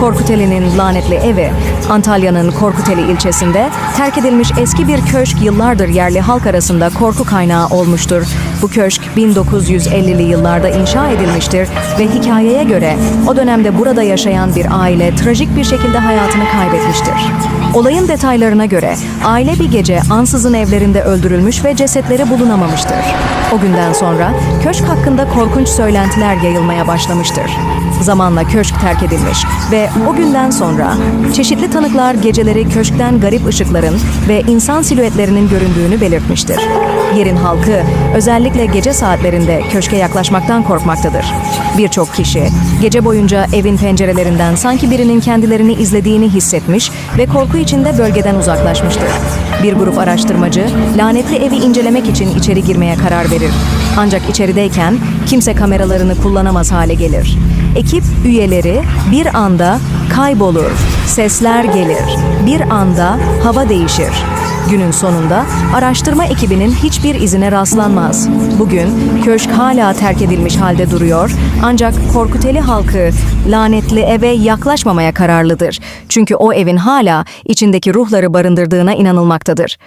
Korkuteli'nin lanetli evi, Antalya'nın Korkuteli ilçesinde terk edilmiş eski bir köşk yıllardır yerli halk arasında korku kaynağı olmuştur. Bu köşk 1950'li yıllarda inşa edilmiştir ve hikayeye göre o dönemde burada yaşayan bir aile trajik bir şekilde hayatını kaybetmiştir. Olayın detaylarına göre aile bir gece ansızın evlerinde öldürülmüş ve cesetleri bulunamamıştır. O günden sonra köşk hakkında korkunç söylentiler yayılmaya başlamıştır. Zamanla köşk terk edilmiş ve o günden sonra çeşitli tanıklar geceleri köşkten garip ışıkların ve insan silüetlerinin göründüğünü belirtmiştir. Yerin halkı özellikle gece saatlerinde köşke yaklaşmaktan korkmaktadır. Birçok kişi gece boyunca evin pencerelerinden sanki birinin kendilerini izlediğini hissetmiş ve korku içinde bölgeden uzaklaşmıştır. Bir grup araştırmacı lanetli evi incelemek için içeri girmeye karar verir. Ancak içerideyken kimse kameralarını kullanamaz hale gelir. Ekip üyeleri bir anda kaybolur, sesler gelir, bir anda hava değişir. Günün sonunda araştırma ekibinin hiçbir izine rastlanmaz. Bugün köşk hala terk edilmiş halde duruyor ancak Korkuteli halkı lanetli eve yaklaşmamaya kararlıdır. Çünkü o evin hala içindeki ruhları barındırdığına inanılmaktadır.